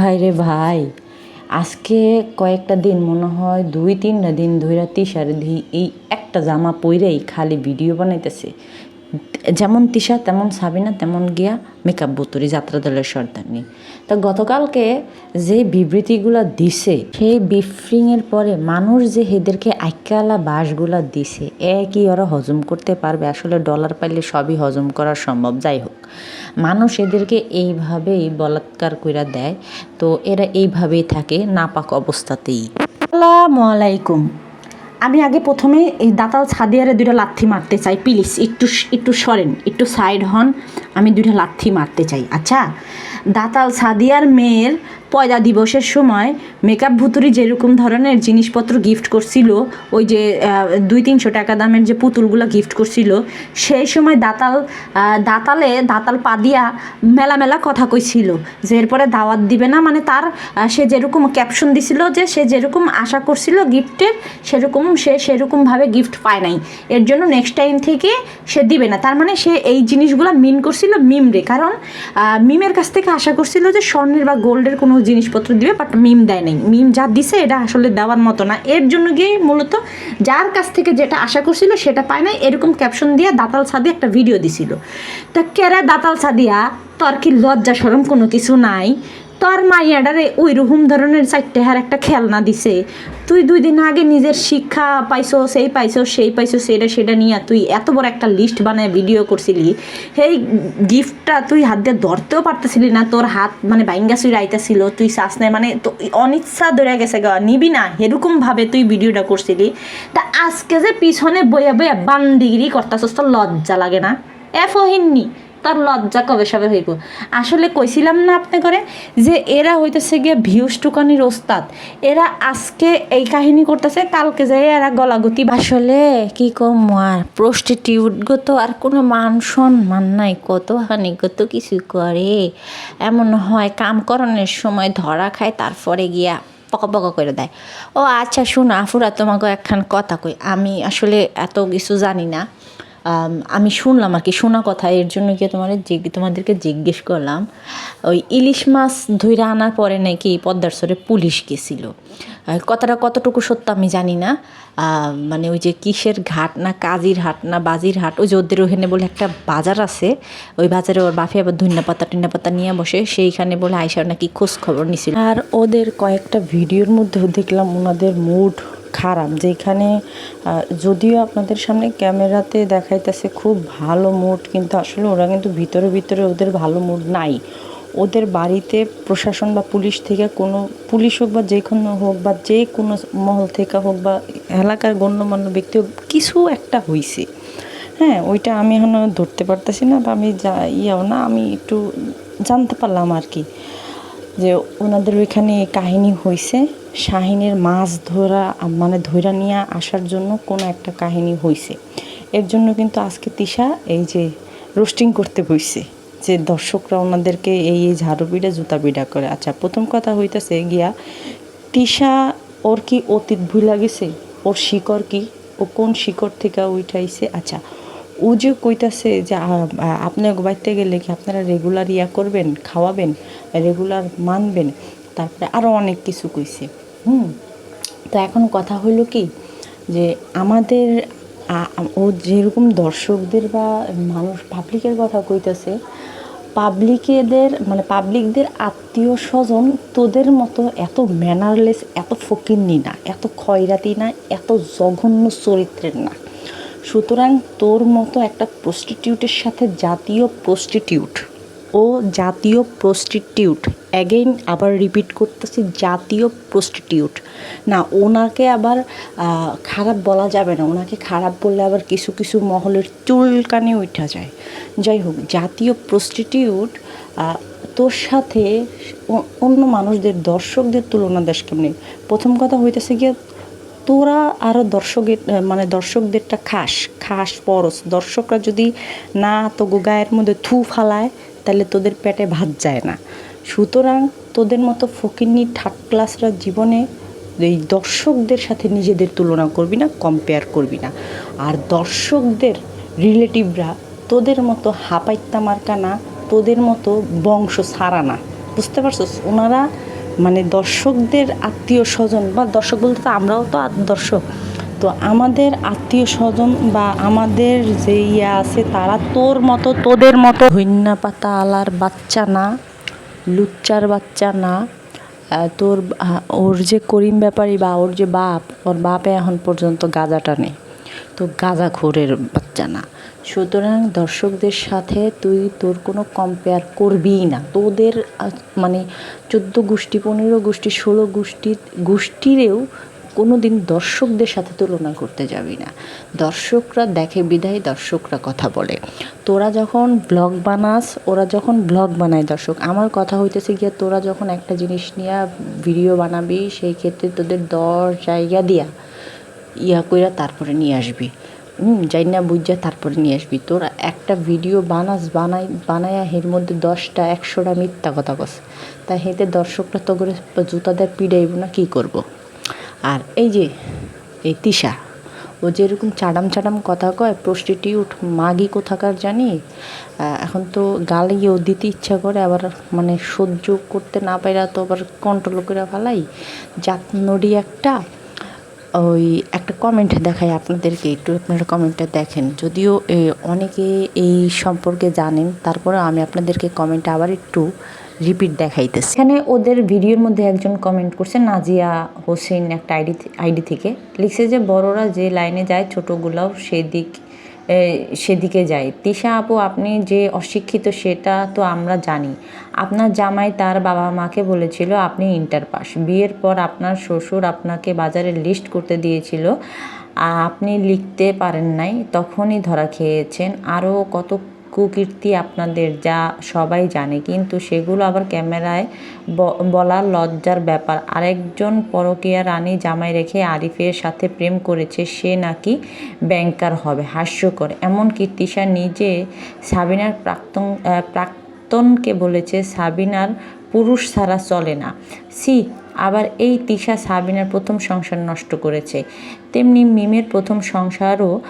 ভাই রে ভাই। আজকে কয়েকটা দিন মনে হয় দুই, তিনটা দিন ধইরা তিসার ধি এই একটা জামা পইরেই খালি ভিডিও বানাইতেছে। যেমন তিশা, তেমন সাবিনা, তেমন গিয়া মেকআপ বুতুরি যাত্রা দলের সর্দারনি তা গতকালকে যে বিবৃতিগুলা দিছে, সেই বিফ্রিংয়ের পরে মানুষ যে এদেরকে আইকালা বাসগুলা দিছে, এ কি ওরা হজম করতে পারবে? আসলে ডলার পাইলে সবই হজম করা সম্ভব। যাই হোক মানুষ এদেরকে এইভাবেই বলাৎকার কইরা দেয়। তো এরা এইভাবেই থাকে নাপাক অবস্থাতেই। আসসালামু আলাইকুম। আমি আগে প্রথমে এই দাতাল ছাদিয়ারে দুইটা লাথি মারতে চাই, প্লিজ, একটু একটু সরেন, একটু সাইড হন, আমি দুইটা লাথি মারতে চাই। আচ্ছা দাতাল ছাদিয়ার মেয়ের পয়লা দিবসের সময় মেকআপ ভুতুরি যেরকম ধরনের জিনিসপত্র গিফট করছিল, ওই যে দুই তিনশো টাকা দামের যে পুতুলগুলো গিফট করছিল, সেই সময় দাতাল দাতালে, দাতাল পা দিয়া মেলা মেলা কথা কইছিল যে এরপরে দাওয়াত দিবে না মানে তার সে যেরকম ক্যাপশন দিছিল যে সে যেরকম আশা করছিল গিফটের সেরকম সে সেরকমভাবে গিফট পায় নাই। এর জন্য নেক্সট টাইম থেকে সে দিবে না। তার মানে সে এই জিনিসগুলো মিন করছিল মিম রে। কারণ মিমের কাছ থেকে আশা করছিল যে স্বর্ণের বা গোল্ডের কোনো জিনিসপত্র দিবে বাট মিম দেয় নাই। মিম যা দিছে, এটা আসলে দেওয়ার মতো না। এর জন্য গিয়ে মূলত যার কাছ থেকে যেটা আশা করছিল, সেটা পায় নাই। এরকম ক্যাপশন দিয়ে দাতাল সাদি একটা ভিডিও দিছিল। তা কেরা দাতাল সাদিয়া? তোর কি লজ্জা সরম কোনো কিছু নাই। তোর মাইয়াডারে ওই রকম ধরনের চারটে হার একটা খেলনা দিছে। তুই দুই দিন আগে নিজের শিক্ষা পাইছো সেই পাইছো সেই পাইছো সেটা সেটা নিয়ে তুই এত বড় একটা লিস্ট বানায় ভিডিও করছিলি। সেই গিফটটা তুই হাত দিয়ে ধরতেও পারতেছিলি না, তোর হাত মানে বাইঙ্গা সুই রাইতেছিল তুই শ্বাস নেয় মানে তো অনিচ্ছা ধরে গেছে গা, নিবি না এরকমভাবে তুই ভিডিওটা করছিলি। তা আজকে যে পিছনে বইয়া বইয়া বান্দিগিরি করতেছস, তোর লজ্জা লাগে না? এ ফহিননি তার লজ্জা কবে সবে হইব? আসলে কইছিলাম না আপনি করে যে এরা হইতেছে গিয়ে ভিউস টুকানির ওস্তাদ। এরা আজকে এই কাহিনী করতেছে, কালকে যাই এরা গলাগতি আসলে কি কম আর? প্রস্টিটিউট গো তো আর কোনো মান সম্মান নাই কত হানি কত কিছু করে। এমন হয় কাম করণের সময় ধরা খায়, তারপরে গিয়া পকা পকা করে দেয়। ও আচ্ছা শোনো আফুরা, তোমাকে একখান কথা কই। আমি আসলে এত কিছু জানি না। আম, শুনলাম আর কি শোনা কথা এর জন্য গিয়ে তোমার তোমাদেরকে জিজ্ঞেস করলাম ওই ইলিশ মাছ ধইরা আনার পরে নাকি পদ্মার সরে পুলিশ গেছিল? কথাটা কতটুকু সত্য আমি জানি না। মানে ওই যে কিসের ঘাট না কাজির হাট না বাজির হাট ওই যে ওদের ওখানে বলে একটা বাজার আছে ওই বাজারে ওর বাফি আবার ধন্যা পাতা টুন্যা পাতা নিয়ে বসে সেইখানে বলে আইসার নাকি খোঁজ খবর নিছিল। আর ওদের কয়েকটা ভিডিওর মধ্যেও দেখলাম ওনাদের মুড খারাপ, যেখানে যদিও আপনাদের সামনে ক্যামেরাতে দেখাইতেছে খুব ভালো মুড কিন্তু আসলে ওরা কিন্তু ভিতরে ভিতরে ওদের ভালো মুড নাই। ওদের বাড়িতে প্রশাসন বা পুলিশ থেকে কোনো, পুলিশ হোক বা যে কোনো হোক বা যে কোনো মহল থেকে হোক বা এলাকার গণ্যমান্য ব্যক্তি হোক, কিছু একটা হইছে। হ্যাঁ ওইটা আমি এখনও ধরতে পারতেছি না বা আমি যা, ইয়াও না, আমি একটু জানতে পারলাম আর কি, যে ওনাদের ওইখানে কাহিনী হয়েছে শাহিনের মাছ ধরা মানে ধৈরা নিয়ে আসার জন্য কোনো একটা কাহিনী হয়েছে এর জন্য কিন্তু আজকে তিশা এই যে রোস্টিং করতে বসছে যে দর্শকরা ওনাদেরকে এই এই ঝাড়ু পিঠা জুতা পিঠা করে। আচ্ছা প্রথম কথা হইতেছে গিয়া, তিশা ওর কি অতীত ভুলা গেছে ওর শিকড় কি? ও কোন শিকড় থেকে উঠাইছে? আচ্ছা ও যে কইতাছে যে আপনার বাড়িতে গেলে কি আপনারা রেগুলার ইয়া করবেন, খাওয়াবেন রেগুলার মানবেন? তারপরে আরও অনেক কিছু কইছে। হুম। তো এখন কথা হইল কি যে আমাদের ও যেরকম দর্শকদের বা মানুষ পাবলিকের কথা কইতাছে পাবলিকেদের মানে পাবলিকদের আত্মীয় স্বজন তোদের মতো এত ম্যানারলেস এত ফকিন্নি না এত খয়রাতি না এত জঘন্য চরিত্রের না। সুতরাং তোর মতো একটা প্রস্টিটিউটের সাথে জাতীয় প্রস্টিটিউট ও জাতীয় প্রস্টিটিউট অ্যাগেইন আবার রিপিট করতেছি, জাতীয় প্রস্টিটিউট না, ওনাকে আবার খারাপ বলা যাবে না। ওনাকে খারাপ বললে আবার কিছু কিছু মহলের চুলকানি উঠা যায়। যাই হোক, জাতীয় প্রস্টিটিউট তোর সাথে অন্য মানুষদের, দর্শকদের তুলনা দেশ কেমনি? প্রথম কথা হইতেছে গিয়ে, তোরা আরও দর্শকের মানে দর্শকদেরটা খাস। খাস পরস দর্শকরা যদি না তো গায়ের মধ্যে থু ফালায় তাহলে তোদের পেটে ভাত যায় না। সুতরাং তোদের মতো ফকিরনি থার্ড ক্লাসরা জীবনে এই দর্শকদের সাথে নিজেদের তুলনা করবি না কম্পেয়ার করবি না। আর দর্শকদের রিলেটিভরা তোদের মতো হাপাইত্তা মার্কা না, তোদের মতো বংশ ছাড়া না। বুঝতে পারছস? ওনারা মানে দর্শকদের আত্মীয় স্বজন বা দর্শক বলতে তো আমরাও তো দর্শক। তো আমাদের আত্মীয় স্বজন বা আমাদের যে ইয়ে আছে, তারা তোর মতো, তোদের মতো। ধন্যা পাতা আলার বাচ্চা না, লুচ্চার বাচ্চা না। তোর ওর যে করিম ব্যাপারী বা ওর যে বাপ, ওর বাপে এখন পর্যন্ত গাঁজা টানে। তো গাঁজা খোরের বাচ্চা না। সুতরাং দর্শকদের সাথে তুই তোর কোনো কম্পেয়ার করবিই না। তোদের মানে চোদ্দ গোষ্ঠী, পনেরো গোষ্ঠী, ষোলো গোষ্ঠী, গোষ্ঠীরেও কোনো দিন দর্শকদের সাথে তুলনা করতে যাবি না। দর্শকরা দেখে বিদায়, দর্শকরা কথা বলে। তোরা যখন ব্লগ বানাস, ওরা যখন ব্লগ বানায় দর্শক। আমার কথা হইতেছে গিয়া, তোরা যখন একটা জিনিস নিয়ে ভিডিও বানাবি, সেই ক্ষেত্রে তোদের দশ জায়গা দিয়া ইয়া কইরা তারপরে নিয়ে আসবি। হুম যাই না বুঝা তারপরে নিয়ে আসবি। তোরা একটা ভিডিও বানাস, বানাই, বানায়া এর মধ্যে দশটা, একশোটা মিথ্যা কথা কস। তাই হেতে দর্শকরা তো করে জুতা দিয়ে পিড়াইব না, কী করব। আর এই যে, এই তিশা, ও যেরকম চাডাম চাডাম কথা কয় প্রস্টিটিউট মাগি কোথাকার জানি এখন তো গালিও দিতে ইচ্ছা করে, আবার মানে সহ্য করতে না পাইরা তো আবার কন্ট্রোল করে ফেলাই। জাত নড়ি একটা, ওই একটা কমেন্ট দেখাই আপনাদেরকে, একটু আপনারা কমেন্টটা দেখেন। যদিও অনেকে এই সম্পর্কে জানেন তারপরে আমি আপনাদেরকে কমেন্ট আবার একটু রিপিট দেখাইতেছে। এখানে ওদের ভিডিওর মধ্যে একজন কমেন্ট করছে, নাজিয়া হোসেন একটা আইডি আইডি থেকে। লিখছে যে, বড়রা যে লাইনে যায়, ছোটোগুলাও সেদিক সেদিকে যায়। তিশা আপু, আপনি যে অশিক্ষিত, সেটা তো আমরা জানি। আপনার জামাই তার বাবা মাকে বলেছিল, আপনি ইন্টার পাস বিয়ের পর আপনার শ্বশুর আপনাকে বাজারে লিস্ট করতে দিয়েছিল। আপনি লিখতে পারেন নাই, তখনই ধরা খেয়েছেন। আরও কত কুকীর্তি আপনাদের যা সবাই জানে। কিন্তু সেগুলো আবার ক্যামেরায় ব- বলার লজ্জার ব্যাপার। আরেকজন পরকীয়া রানী জামাই রেখে আরিফের সাথে প্রেম করেছে, সে নাকি ব্যাংকার হবে, হাস্যকর। এমনকি তিশা নিজে সাবিনার প্রাক্তন প্রাক্তনকে বলেছে, সাবিনার পুরুষ ছাড়া চলে না। সি আবার এই তিশা সাবিনার প্রথম সংসার নষ্ট করেছে। তেমনি মিমের প্রথম সংসারও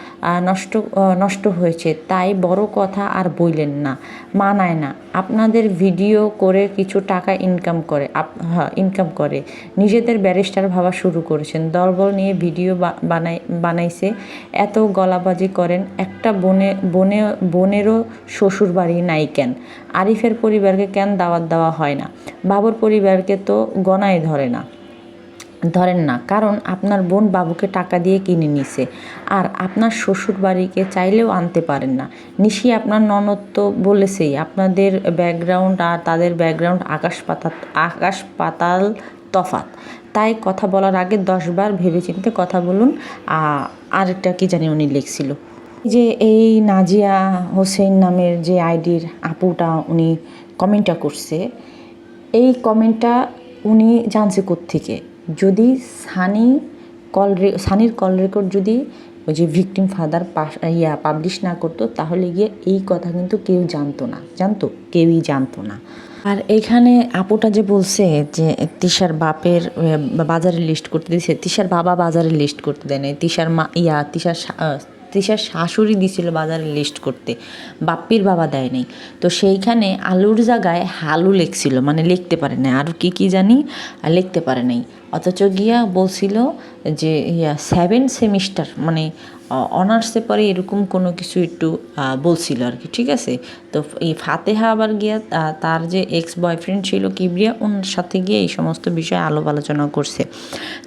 নষ্ট নষ্ট হয়েছে। তাই বড় কথা আর বইলেন না। মানায় না। আপনাদের ভিডিও করে কিছু টাকা ইনকাম করে, আপ- হ্যাঁ ইনকাম করে। নিজেদের ব্যারিস্টার ভাবা শুরু করেছেন। দলবল নিয়ে ভিডিও বানাই, বানাইছে। এত গলাবাজি করেন। একটা বনে বনে, বোনেরও শ্বশুর বাড়ি নাই কেন? আরিফের পরিবারকে কেন দাওয়াত দেওয়া হয় না? বাবুর পরিবারকে তো গণায় ধরে না। ধরেন না, কারণ আপনার বোন বাবুকে টাকা দিয়ে কিনে নিছে আর আপনার শ্বশুর বাড়িকে চাইলেও আনতে পারেন না। নিশি আপনার ননদ তো বলেছেই, আপনাদের ব্যাকগ্রাউন্ড আর তাদের ব্যাকগ্রাউন্ড আকাশ পাতাল আকাশ পাতাল তফাত তাই কথা বলার আগে দশবার ভেবেচিন্তে কথা বলুন আরেকটা কি জানি উনি লিখছিল, যে এই নাজিয়া হোসেন নামের যে আইডির আপুটা উনি কমেন্টটা করছে, এই কমেন্টটা উনি জানছে থেকে যদি সানি কল সানির কল রেকর্ড যদি ওই যে ভিকটিম ফাদার ইয়া পাবলিশ না করতো, তাহলে গিয়ে এই কথা কিন্তু কেউ জানতো না। জানতো? কেউই জানতো না। আর এখানে আপুটা যে বলছে যে তিশার বাপের বাজারে লিস্ট করতে দিয়েছে, তিশার বাবা বাজারে লিস্ট করতে দেয় না তিশার মা ইয়া, তিশার তিশার শাশুড়ি দিছিল বাজারে লিস্ট করতে। বাপ্পির বাবা দেয় নাই। তো সেইখানে আলুর জায়গায় হালু লেখছিল মানে লিখতে পারে নাই। আর কি কি জানি, আর লিখতে পারে নাই। অথচ গিয়া বলছিল যে, ইয়া সেভেন সেমিস্টার মানে অনার্সে পরে এরকম কোনো কিছু একটু বলছিল আর কি ঠিক আছে? তো এই ফাতেহা আবার গিয়া তার যে এক্স বয়ফ্রেন্ড ছিল কিবরিয়া ওনার সাথে গিয়ে এই সমস্ত বিষয়ে আলোপ আলোচনা করছে।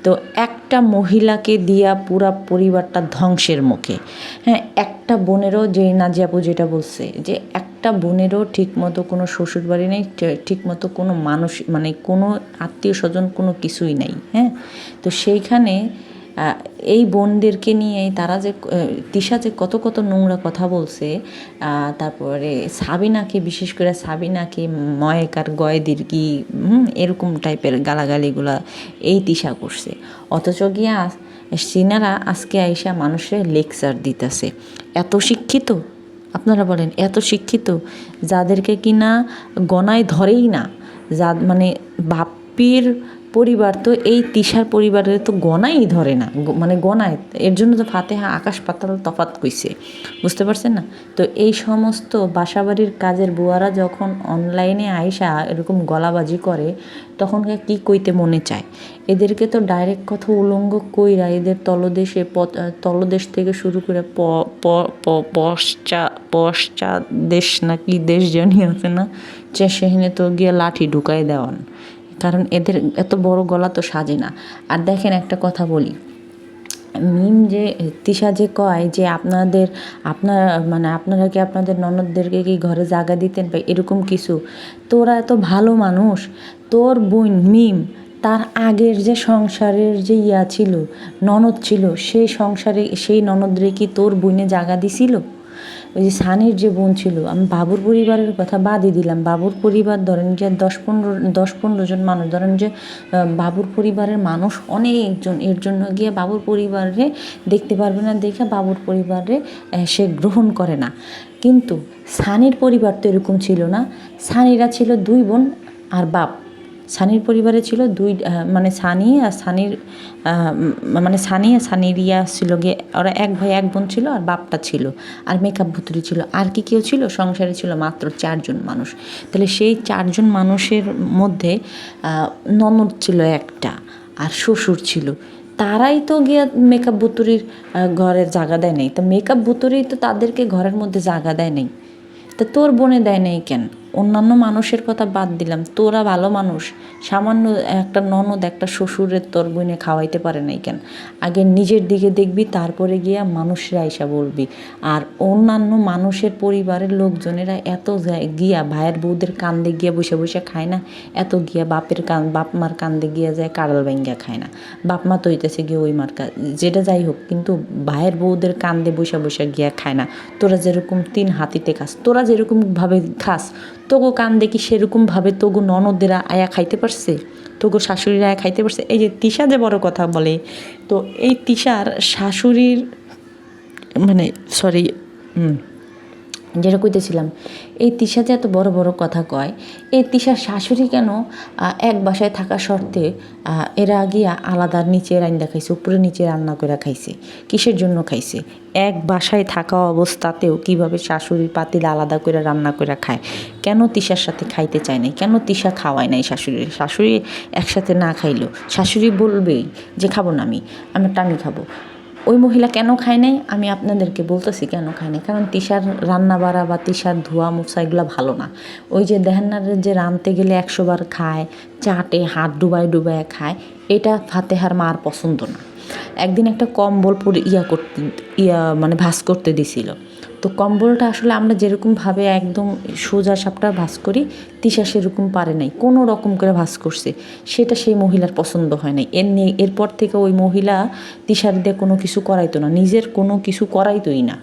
তো একটা মহিলাকে দিয়া পুরা পরিবারটা ধ্বংসের মুখে। হ্যাঁ একটা বোনেরও যে নাজিয়াপু যেটা বলছে, যে একটা বোনেরও ঠিকমতো কোনো শ্বশুরবাড়ি নেই ঠিক- ঠিকমতো কোনো মানুষ মানে কোনো আত্মীয় স্বজন কোনো কিছুই নাই হ্যাঁ? তো সেইখানে এই বোনদেরকে নিয়ে তারা যে তিশা যে কত কত নোংরা কথা বলছে তারপরে সাবিনাকে, বিশেষ করে সাবিনাকে ময়েকার গয়েদির কি এরকম টাইপের গালাগালিগুলা এই তিশা করছে। অথচ গিয়া সিনারা আজকে আইসা মানুষের লেকচার দিতেছে। এত শিক্ষিত, আপনারা বলেন, এত শিক্ষিত, যাদেরকে কিনা গণায় ধরেই না যা মানে বাপ্পির পরিবার তো এই তিশার পরিবারের তো গনাই ধরে না মানে গনায়। এর জন্য তো ফাতেহা আকাশ পাতাল তফাত কইছে, বুঝতে পারছেন না? তো এই সমস্ত বাসাবাড়ির কাজের বুয়ারা যখন অনলাইনে আইসা এরকম গলাবাজি করে তখন কি কইতে মনে চায়? এদেরকে তো ডাইরেক্ট কথা উলঙ্গ কইরা এদের তলদেশে তলদেশ থেকে শুরু করে প পশ্চা পশ্চাৎ দেশ নাকি দেশ জানি আছে না যে সেখানে তো গিয়ে লাঠি ঢুকাই দেওয়ান। কারণ এদের এত বড় গলা তো সাজে না। আর দেখেন একটা কথা বলি। মিম যে, তিশা যে কয় যে আপনাদের, আপনার মানে আপনারা কি আপনাদের ননদদেরকে কি ঘরে জায়গা দিতেন বা এরকম কিছু? তোরা এত ভালো মানুষ। তোর বোন মিম, তার আগের যে সংসারের যে ইয়া ছিল, ননদ ছিল, সেই সংসারে, সেই ননদরে কি তোর বোনে জায়গা দিছিল? ওই যে সানির যে বোন ছিল, আমি বাবুর পরিবারের কথা বাদই দিলাম। বাবুর পরিবার ধরেন যে দশ পনেরো দশ পনেরো জন মানুষ, ধরেন যে বাবুর পরিবারের মানুষ অনেকজন, এর জন্য গিয়ে বাবুর পরিবারে দেখতে পারবে না, দেখে বাবুর পরিবারে সে গ্রহণ করে না। কিন্তু সানির পরিবার তো এরকম ছিল না। সানিরা ছিল দুই বোন আর বাপ। সানির পরিবারে ছিল দুই মানে সানি আর সানির মানে সানি আর সানির ইয়া ছিল গিয়ে, ওরা এক ভাই, এক বোন ছিল আর বাপটা ছিল। আর মেকআপ ভুতুরি ছিল। আর কি কেউ ছিল? সংসারে ছিল মাত্র চারজন মানুষ। তাহলে সেই চারজন মানুষের মধ্যে ননদ ছিল একটা আর শ্বশুর ছিল। তারাই তো গিয়ে মেকআপ বুতুরির ঘরের জায়গা দেয় নাই। তো মেকআপ বুতুরি তো তাদেরকে ঘরের মধ্যে জায়গা দেয় নাই। তা তোর বোনে দেয় নাই কেন? অন্যান্য মানুষের কথা বাদ দিলাম। তোরা ভালো মানুষ। সামান্য একটা ননদ, একটা শ্বশুরের তোর বইনে খাওয়াইতে পারে নাই কেন? আগে নিজের দিকে দেখবি, তারপরে গিয়া মানুষরা আইসা বলবি। আর অন্যান্য মানুষের পরিবারের লোকজনেরা এত গিয়া ভাইয়ের বউদের কান্দে গিয়া বসে বসে খায় না, এত গিয়া বাপের কান বাপ মার কান্দে গিয়া যায় কাড়াল ভাঙ্গা খায় না। বাপ মা তো হইতেছে গিয়ে ওই মার যেটা যাই হোক, কিন্তু ভাইয়ের বউদের কান্দে বসে বসে গিয়া খায় না। তোরা যেরকম তিন হাতিতে খাস, তোরা যেরকমভাবে খাস তোগো কান দেখি সেরকমভাবে তগু ননদেরা আয়া খাইতে পারছে, তগু শাশুড়িরা আয়া খাইতে পারছে। এই যে তিশা যে বড় কথা বলে, তো এই তিশার শাশুড়ির মানে সরি যেটা কইতেছিলাম এই তিশা যে এত বড় বড় কথা কয় এই তিশার শাশুড়ি কেন এক বাসায় থাকা আহ, এরা গিয়া আলাদা নিচে রান্না খাইছে উপরে নিচে রান্না করে খাইছে কিসের জন্য খাইছে? এক বাসায় থাকা অবস্থাতেও কীভাবে শাশুড়ি পাতিল আলাদা করে রান্না করে খায়? কেন তিশার সাথে খাইতে চায় নাই? কেন তিশা খাওয়ায় নাই শাশুড়ি শাশুড়ি একসাথে না খাইলো। শাশুড়ি বলবেই যে খাব না আমি আমি খাব। ওই মহিলা কেন খায় নাই? আমি আপনাদেরকে বলতেছি কেন খায় নাই। কারণ তিসার রান্না বাড়া বা তিসার ধোয়া মুসা এগুলো ভালো না। ওই যে দেহান্নার যে রানতে গেলে একশো বার খায়, চাটে, হাত ডুবায় ডুবায় খায়, এটা ফাতেহার মার পছন্দ না। একদিন একটা কম্বল পরে ইয়া করতে, ইয়া মানে ভাস করতে দিছিল। তো কম্বলটা আসলে আমরা যেরকমভাবে একদম সোজা সাপটা ভাস করি, তিশা সেরকম পারে নাই। কোনো রকম করে ভাস করছে। সেটা সেই মহিলার পছন্দ হয় নাই। এর নিয়ে, এরপর থেকে ওই মহিলা তিশার দিয়ে কোনো কিছু করাইতো না। নিজের কোনো কিছু করাইতোই না।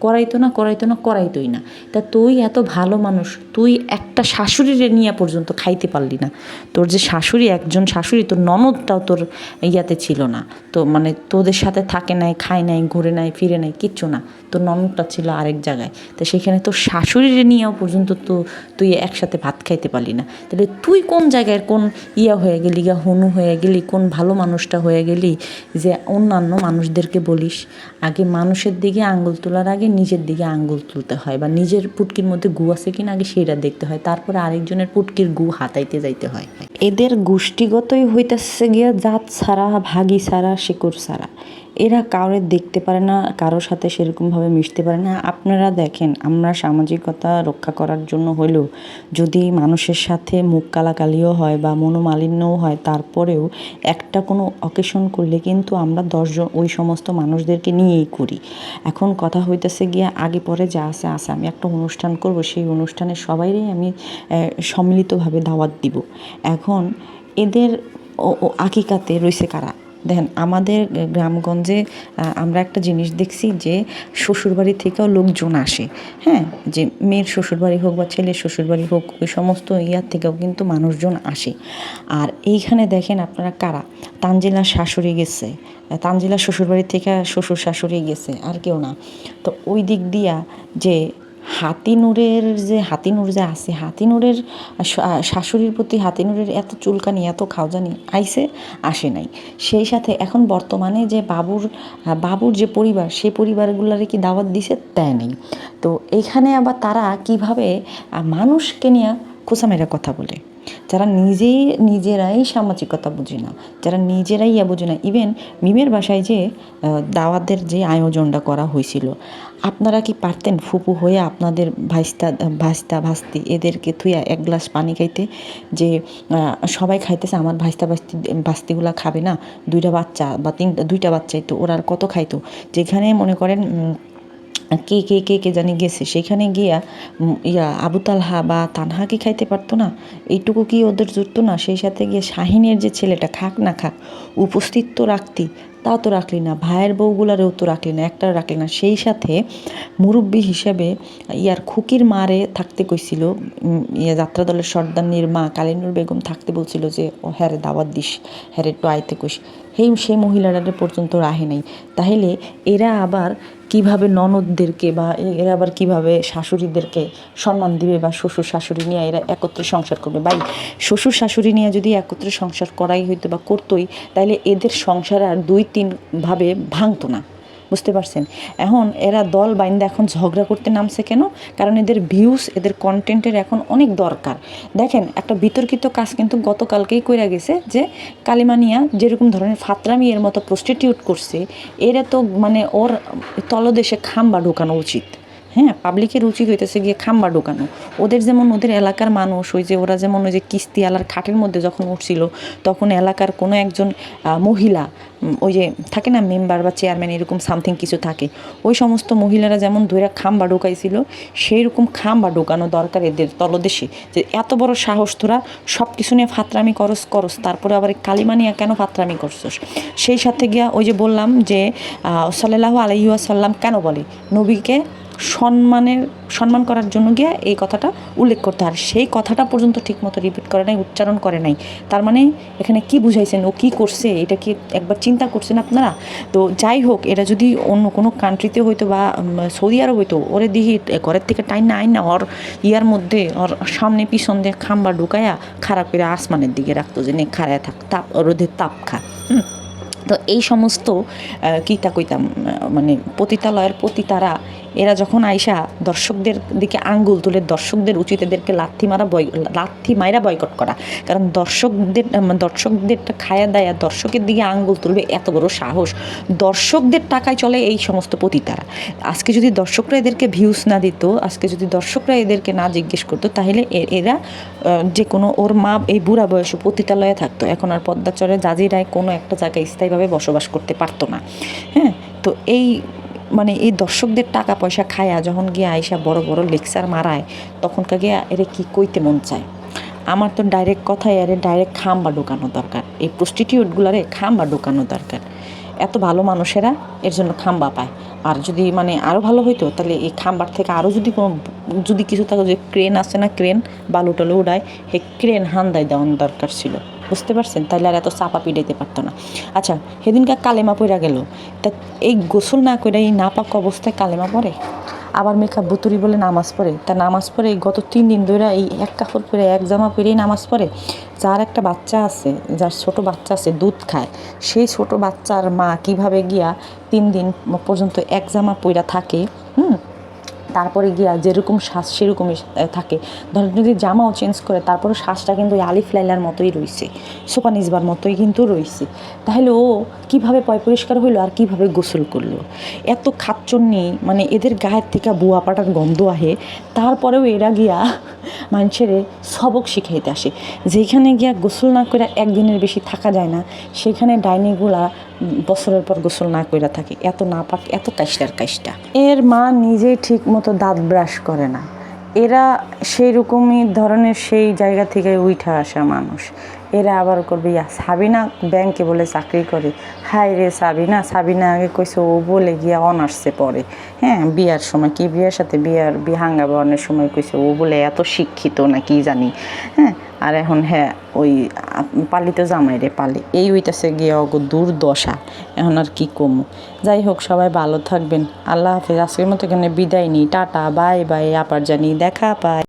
করাইতো না করাইতো না, করাইতোই না। তা তুই এত ভালো মানুষ, তুই একটা শাশুড়িরে নিয়ে পর্যন্ত খাইতে পারলি না। তোর যে শাশুড়ি, একজন শাশুড়ি, তোর ননদটাও তোর ইয়াতে ছিল না। তো মানে তোদের সাথে থাকে নাই, খায় নাই, ঘুরে নাই, ফিরে নাই, কিচ্ছু না। তোর ননদটা ছিল আরেক জায়গায়। তা সেখানে তোর শাশুড়িরে নিয়েও পর্যন্ত তো তুই একসাথে ভাত খাইতে পারলি না। তাহলে তুই কোন জায়গায় কোন ইয়া হয়ে গেলি গা, হনু হয়ে গেলি, কোন ভালো মানুষটা হয়ে গেলি যে অন্যান্য মানুষদেরকে বলিস? আগে মানুষের দিকে আঙুল তোলার আগে নিজের দিকে আঙ্গুল তুলতে হয় বা নিজের পুটকির মধ্যে গু আছে কিনা আগে সেটা দেখতে হয়, তারপরে আরেকজনের পুটকির গু হাতাইতে যাইতে হয়। এদের গোষ্ঠীগতই হইতেছে গিয়া জাত ছাড়া, ভাগি ছাড়া, শিকড় ছাড়া। এরা কাউরে দেখতে পারে না কারোর সাথে সেরকমভাবে মিশতে পারে না। আপনারা দেখেন, আমরা সামাজিকতা রক্ষা করার জন্য হলেও যদি মানুষের সাথে মুখ কালাকালিও হয় বা মনোমালিন্যও হয়, তারপরেও একটা কোনো অকেশন করলে কিন্তু আমরা দশজন ওই সমস্ত মানুষদেরকে নিয়েই করি। এখন কথা হইতেছে গিয়ে, আগে পরে যা আছে আছে। আমি একটা অনুষ্ঠান করব, সেই অনুষ্ঠানে সবাইরই আমি সম্মিলিতভাবে দাওয়াত দিব। এখন এদের ও- আকিকাতে রয়েছে কারা? দেখেন, আমাদের গ্রামগঞ্জে আমরা একটা জিনিস দেখছি যে শ্বশুরবাড়ি থেকেও লোকজন আসে। হ্যাঁ যে মেয়ের শ্বশুরবাড়ি হোক বা ছেলের শ্বশুরবাড়ি হোক, ওই সমস্ত ইয়ার থেকেও কিন্তু মানুষজন আসে। আর এইখানে দেখেন আপনারা কারা? তানজিলার শাশুড়ি গেছে। তানজিলার শ্বশুরবাড়ি থেকে শ্বশুর শাশুড়ি গেছে, আর কেউ না। তো ওই দিক দিয়া যে হাতিনুরের যে, হাতিনুর যে আছে, হাতিনুরের শাশুড়ির প্রতি হাতিনুরের এত চুলকানি, এত খাওজানি আইসে, আসে নাই। সেই সাথে এখন বর্তমানে যে বাবুর বাবুর যে পরিবার, সেই পরিবারগুলারে কি দাওয়াত দিছে? দেয় নেই। তো এইখানে আবার তারা কীভাবে মানুষকে নিয়ে খোসামেরা কথা বলে? যারা নিজেই, নিজেরাই সামাজিকতা বুঝে না, যারা নিজেরাই ইয়া বুঝে না, ইভেন মিমের বাসায় যে দাওয়াতের যে আয়োজনটা করা হয়েছিল আপনারা কি পারতেন ফুপু হয়ে আপনাদের ভাইস্তা ভাস্তা ভাস্তি এদেরকে থুইয়া এক গ্লাস পানি খাইতে? যে সবাই খাইতেছে, আমার ভাইস্তা, ভাস্তি, ভাস্তিগুলা খাবে না, দুইটা বাচ্চা বা তিনটা, দুইটা বাচ্চাই তো, ওরা আর কত খাইতো? যেখানে মনে করেন কে কে কে কে জানি গেছে। সেখানে গিয়া ইয়া আবু তালহা বা তানহা কি খাইতে পারতো না? এইটুকু কি ওদের জুটতো না? সেই সাথে গিয়ে শাহিনের যে ছেলেটা, খাক না খাক, উপস্থিত তো রাখতি, তাও তো রাখলি না। ভাইয়ের বউগুলারেও তো রাখলি না একটা রাখলি না। সেই সাথে মুরব্বী হিসেবে ইয়ার খুকির মারে থাকতে কইছিল ইয়ে যাত্রা দলের সর্দারনির মা কালিনুর বেগম থাকতে বলছিল যে, ও হ্যারে দাওয়াত দিস হ্যারে একটু আইতে কইস। সেই সেই মহিলারা পর্যন্ত রাহে নাই। তাহলে এরা আবার কীভাবে ননদদেরকে বা এরা আবার কীভাবে শাশুড়িদেরকে সম্মান দিবে বা শ্বশুর শাশুড়ি নিয়ে এরা একত্রে সংসার করবে? বাই শ্বশুর শাশুড়ি নিয়ে যদি একত্রে সংসার করাই হইতো বা করতোই, তাহলে এদের সংসার আর দুই তিনভাবে ভাঙতো না। বুঝতে পারছেন? এখন এরা দল বাইন্দা এখন ঝগড়া করতে নামছে কেন? কারণ এদের ভিউস এদের কন্টেন্টের এখন অনেক দরকার। দেখেন, একটা বিতর্কিত কাজ কিন্তু গতকালকেই করে গেছে যে কালিমানিয়া যেরকম ধরনের ফাতরামি এর মতো প্রস্টিটিউট করছে, এরা তো মানে ওর তলদেশে খাম্বা ঢোকানো উচিত। হ্যাঁ পাবলিকের উচিত হইতেছে গিয়ে খাম্বা ঢোকানো। ওদের যেমন ওদের এলাকার মানুষ, ওই যে ওরা যেমন ওই যে কিস্তি আলার খাটের মধ্যে যখন উঠছিল, তখন এলাকার কোনো একজন মহিলা ওই যে থাকে না মেম্বার বা চেয়ারম্যান এরকম সামথিং কিছু থাকে, ওই সমস্ত মহিলারা যেমন ধরে খাম্বা ঢোকাইছিল সেই রকম খাম্বা ঢোকানো দরকার এদের তলদেশে। যে এত বড় সাহস তোরা সব কিছু নিয়ে ফাতরামি করস করস, তারপরে আবার এই কালিমা নিয়ে কেন ফাতরামি করছস? সেই সাথে গিয়া ওই যে বললাম যে সাল্লাহ আলহিউসাল্লাম কেন বলে? নবীকে সম্মানের, সম্মান করার জন্য গিয়ে এই কথাটা উল্লেখ করতে আর সেই কথাটা পর্যন্ত ঠিকমতো রিপিট করে নাই, উচ্চারণ করে নাই। তার মানে এখানে কি বুঝাইছেন? ও কি করছে? এটা কি একবার চিন্তা করছেন আপনারা? তো যাই হোক, এটা যদি অন্য কোনো কান্ট্রিতে হয়তো বা সৌদি আরব হইতো, ওরে দিহি ঘরের থেকে টাইম না না, ওর ইয়ার মধ্যে, ওর সামনে পিছন দিয়ে খাম্বা ঢুকায়া খারাপ করে আসমানের দিকে রাখতো যে, নে, খাড়ায় থাক, তাপ রোদের তাপ খা। হুম। তো এই সমস্ত কীটা কইতাম মানে পতিতালয়ের পতিতারা এরা যখন আইসা দর্শকদের দিকে আঙ্গুল তুলে দর্শকদের উচিত এদেরকে লাথি মারা বয় লাথি মাইরা বয়কট করা। কারণ দর্শকদের আহ, দর্শকদেরটা খায়া দায়া দর্শকের দিকে আঙ্গুল তুলবে এত বড় সাহস। দর্শকদের টাকায় চলে এই সমস্ত পতিতারা। আজকে যদি দর্শকরা এদেরকে ভিউস না দিত আজকে যদি দর্শকরা এদেরকে না জিজ্ঞেস করতো তাহলে এরা যে কোনো ওর মা এই বুড়া বয়সে পতিতালয়ে থাকতো। এখন আর পদ্মাচরে জাজিরায় কোনো একটা জায়গায় স্থায়ীভাবে বসবাস করতে পারতো না। হ্যাঁ? তো এই মানে এই দর্শকদের টাকা পয়সা খায়া যখন গিয়ে আইসা বড় বড় লেকচার মারায় তখনকার গিয়ে এরে কী কইতে মন চায়? আমার তো ডাইরেক্ট কথায় আরে ডাইরেক্ট খাম্বা ঢোকানো দরকার। এই প্রস্টিটিউটগুলারে খাম্বা ঢোকানো দরকার। এত ভালো মানুষেরা এর জন্য খাম্বা পায়। আর যদি মানে আরও ভালো হইতো, তাহলে এই খাম্বার থেকে আরও যদি কোনো, যদি কিছু থাকে, যে ক্রেন আছে না ক্রেন বালু টালু উড়ায় হে ক্রেন হান্দায় দেওয়ানো দরকার ছিল। বুঝতে পারছেন? তাইলে আর এত চাপা পিড়াইতে পারতো না। আচ্ছা সেদিনকার কালেমা পড়া গেল। তা এই গোসল না করে এই নাপাক অবস্থায় কালেমা পড়ে? আবার মেখা বুতুরি বলে নামাজ পড়ে? তা নামাজ পড়ে গত তিন দিন ধরে এই এক কাপড় পরে এক জামা পরেই নামাজ পড়ে? যার একটা বাচ্চা আছে, যার ছোট বাচ্চা আছে, দুধ খায়। সেই ছোট বাচ্চার মা কীভাবে গিয়া তিন দিন পর্যন্ত এক জামা পইরা থাকে, হুম? তারপরে গিয়া যেরকম শ্বাস সেরকমই থাকে। ধরেন যদি জামাও চেঞ্জ করে, তারপরে শ্বাসটা কিন্তু আলিফ লাইলার মতোই রয়েছে সোপানিজবার মতোই কিন্তু রয়েছে তাহলে ও কীভাবে পয় পরিষ্কার হইল আর কীভাবে গোসল করল? এত খাচ্চন্নি মানে এদের গায়ের থেকে বুয়া পাটার গন্ধ আহে, তারপরেও এরা গিয়া মানুষের সবক শিখাইতে আসে। যেখানে গিয়া গোসল না করে একদিনের বেশি থাকা যায় না, সেখানে ডাইনিগুলা বছরের পর গোসল না কইরা থাকে, এত না পাক এত কাইষ্টার কাইষ্টা এর মা নিজেই ঠিক মতো দাঁত ব্রাশ করে না। এরা সেই রকমই ধরনের সেই জায়গা থেকে উঠা আসা মানুষ। এরা আবার করবে, ইয়া, সাবিনা ব্যাংকে বলে চাকরি করে। হাই রে সাবিনা সাবিনা আগে কইছে, ও বলে গিয়া অনার্সে পড়ে। হ্যাঁ বিয়ার সময়, কি বিয়ার সাথে বিয়ার বিহাঙ্গা বর্ণের সময় কইছে, ও বলে এত শিক্ষিত না কি জানি। হ্যাঁ আর এখন হ্যাঁ ওই পালিতে জামাই রে পালি। এই হইতাছে গিয়ে অগ দুর্দশা। এখন আর কি কমু। যাই হোক, সবাই ভালো থাকবেন। আল্লাহ হাফিজ। আজকের মতো এখানে বিদায় নিই। টাটা, বাই বাই, আপার জানি। দেখা পাই